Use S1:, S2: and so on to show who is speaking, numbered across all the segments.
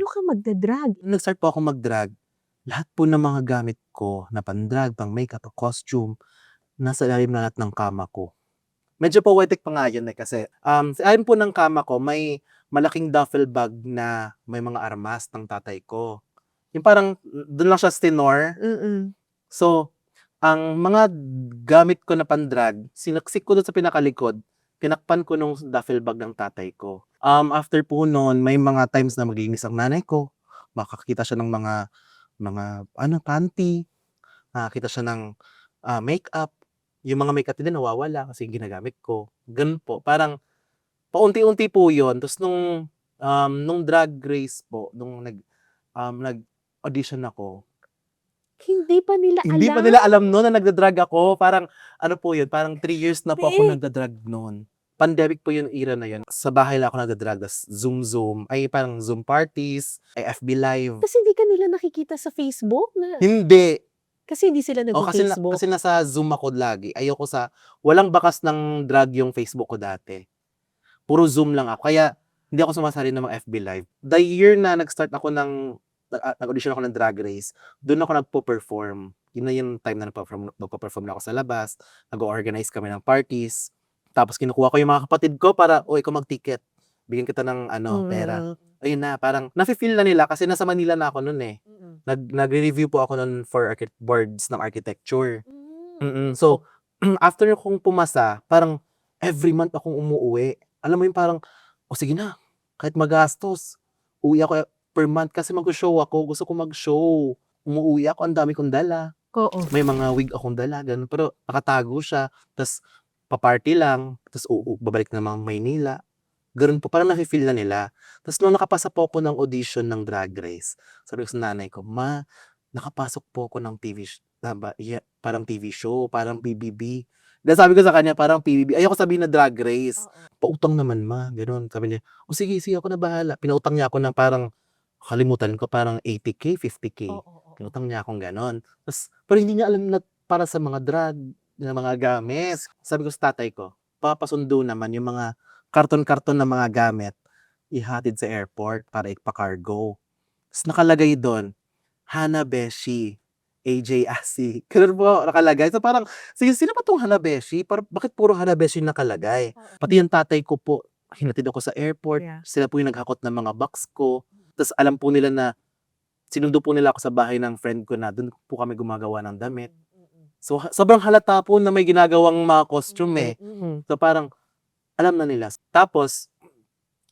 S1: paano ka magda-drag?
S2: Nung nag-start po ako mag-drag, lahat po ng mga gamit ko na pang-drag, pang-makeup, o costume, nasa ilalim na lahat ng kama ko. Medyo poetic pa nga yun eh kasi um, sa ilalim po ng kama ko may malaking duffel bag na may mga armas ng tatay ko. Yung parang doon lang siya stinor.
S1: Mm.
S2: So, ang mga gamit ko na pandrag, sinaksik ko doon sa pinakalikod, tinakpan ko nung duffel bag ng tatay ko. Um, after po noon, may mga times na maglinis ang nanay ko. Makakita siya ng mga mga ano panty, nakakita siya ng ah, makeup. Yung mga makeup din nawawala kasi ginagamit ko. Ganun po. Parang paunti-unti po 'yon. Tapos nung um, nung drag race po, nung nag um, nag-audition ako,
S1: Hindi pa nila
S2: hindi
S1: alam.
S2: pa nila alam noon na nagda-drag ako. Parang ano po 'yun, parang 3 years na po ako
S1: Eh.
S2: nagda-drag noon. Pandemic po yung era na 'yun. Sa bahay lang ako nagda-drag, tas Zoom Zoom, ay parang Zoom parties, ay FB live.
S1: Kasi hindi ka nila nakikita sa Facebook na
S2: Hindi.
S1: kasi hindi sila
S2: O kasi, na,
S1: nag-Facebook.
S2: kasi nasa Zoom ako lagi. Ayoko sa, walang bakas ng drag yung Facebook ko dati. Puro Zoom lang ako. Kaya, hindi ako sumasali ng mga FB Live. The year na nag-start ako ng, ah, nag-audition ako ng drag race, doon ako nagpo-perform. Yun na yung time na nagpo-perform, nagpo-perform na ako sa labas. Nag-organize kami ng parties. Tapos kinukuha ko yung mga kapatid ko para, o ikaw mag-ticket. Bigyan kita ng ano, pera.
S1: Mm.
S2: Ayun na, parang nafe-feel na nila kasi nasa Manila na ako noon eh.
S1: Mm.
S2: Nag, nagre-review po ako noon for archi- boards ng architecture.
S1: Mm.
S2: Mm, so, after kong pumasa, parang every month akong umuwi. Alam mo yung parang, o sige na, kahit magastos, uwi ako per month kasi mag-show ako. Gusto ko mag-show. Umuwi ako, ang dami kong dala.
S1: Oo.
S2: May mga wig akong dala, ganun. Pero nakatago siya. Tapos, paparty lang. Tapos, u- u- babalik na mga Maynila. Ganun po, parang nafe-feel na nila. Tapos, nung nakapasa po ako ng audition ng Drag Race, sabi ko sa nanay ko, Ma, nakapasok po ako ng TV, ba- yeah, parang TV show, parang PBB. Dahil sabi ko sa kanya, parang PBB. Ayoko sabihin na Drag Race. Pautang naman, ma. Ganun. Sabi niya, o sige, sige, ako na bahala. Pinautang niya ako ng parang, kalimutan ko, parang 80k, 50k.
S1: Oo, oo, oo.
S2: Pinutang niya akong ganon. Tapos, pero hindi niya alam na para sa mga drug, na mga gamit. Sabi ko sa tatay ko, papasundo naman yung mga karton-karton na mga gamit, ihatid sa airport para ipa-cargo. Tapos nakalagay doon, Hanabeshi, AJ Asi. Ganun po, nakalagay. So parang, sige, sino ba itong Hanabeshi? Par bakit puro Hanabeshi nakalagay? Pati yung tatay ko po, hinatid ako sa airport.
S1: Yeah.
S2: Sila po yung naghakot ng mga box ko. Tapos alam po nila na sinundo po nila ako sa bahay ng friend ko na doon po kami gumagawa ng damit. So sobrang halata po na may ginagawang mga costume eh.
S1: Mm.
S2: So parang alam na nila. Tapos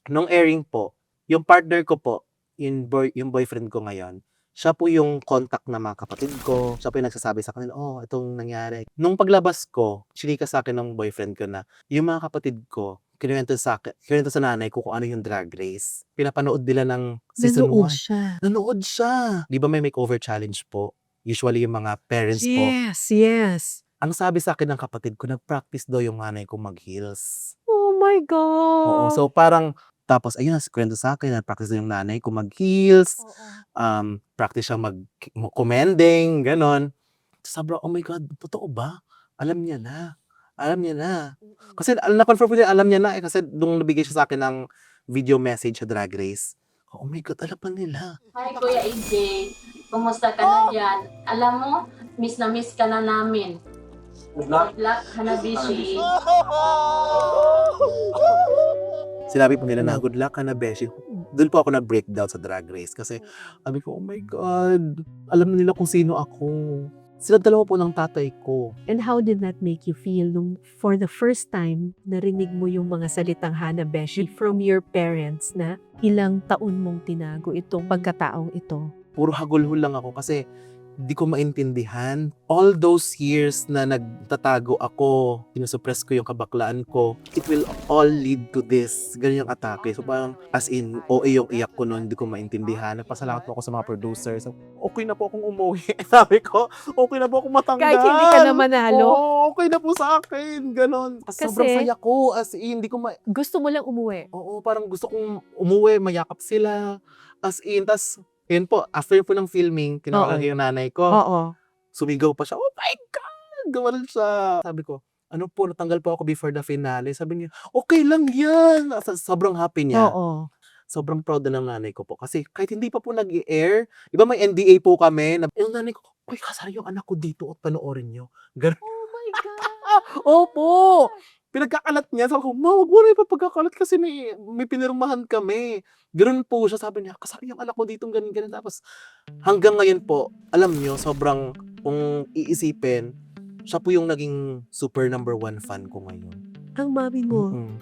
S2: nung airing po, yung partner ko po, yung, boy, yung boyfriend ko ngayon, siya po yung contact ng mga kapatid ko. Siya po yung nagsasabi sa kanila, oh, itong nangyari. Nung paglabas ko, chinika sa akin ng boyfriend ko na, yung mga kapatid ko, kinuwento sa akin, kinuwento sa nanay ko kung ano yung drag race. Pinapanood nila ng season 1.
S1: Nanood siya.
S2: Nanood siya. Di ba may makeover challenge po? Usually yung mga parents po.
S1: Yes, yes.
S2: Ang sabi sa akin ng kapatid ko, nag-practice daw yung nanay ko mag-heels.
S1: Oh my
S2: Oo,
S1: God.
S2: so parang, tapos ayun, kwento sa akin, nag-practice daw yung nanay ko mag-heels,
S1: Oo.
S2: um, practice siya mag-commending, ganon. Sabi oh my God, totoo ba? Alam niya na. Alam niya na. Kasi na-confirm ko din, alam niya na eh. Kasi nung nabigay siya sa akin ng video message sa Drag Race, oh my God, alam pa nila.
S3: Hi Kuya AJ, kumusta ka na dyan? Alam mo, miss na miss ka na namin. Good luck, Hanabishi.
S2: Sinabi po nila na, good luck ka na, Beshi. Doon po ako nag-breakdown sa drag race. Kasi, sabi ko, oh my God, alam na nila kung sino ako. Sila dalawa po ng tatay ko.
S1: And how did that make you feel nung for the first time narinig mo yung mga salitang Hanabeshi from your parents na ilang taon mong tinago itong pagkataong ito?
S2: Puro hagulhol lang ako kasi di ko maintindihan. All those years na nagtatago ako, sinusuppress ko yung kabaklaan ko, it will all lead to this. Ganyan yung atake. So parang, as in, OA yung iyak ko noon, hindi ko maintindihan. Nagpasalamat po ako sa mga producers. Okay na po akong umuwi. Sabi ko, okay na po akong matanggal.
S1: Kahit hindi ka na manalo,
S2: Oo, okay na po sa akin. Ganon. Kasi,
S1: Kasi-
S2: sobrang saya ko. As in, hindi ko ma...
S1: gusto mo lang umuwi.
S2: Oo, parang gusto kong umuwi, mayakap sila. As in, tas, yun po, after po ng filming, kinakalag
S1: Oo.
S2: yung nanay ko.
S1: Oo.
S2: Sumigaw pa siya, oh my God! Gumanon siya. Sabi ko, ano po, natanggal po ako before the finale. Sabi niya, okay lang yan. Sa- Sobrang happy niya.
S1: Oo.
S2: sobrang proud na ng nanay ko po. Kasi kahit hindi pa po nag-air, iba may NDA po kami, na, yung nanay ko, uy, kasama yung anak ko dito at panoorin nyo. Ganun.
S1: Oh my God!
S2: Opo! Pinagkakalat niya. Sabi ko, ma, wag mo na ipapagkakalat kasi may, may pinirmahan kami. Ganun po siya. Sabi niya, kasama yung anak ko dito, ganun, ganun. Tapos, hanggang ngayon po, alam niyo, sobrang, kung iisipin, siya po yung naging super number one fan ko ngayon.
S1: Ang mami mo,
S2: Mm.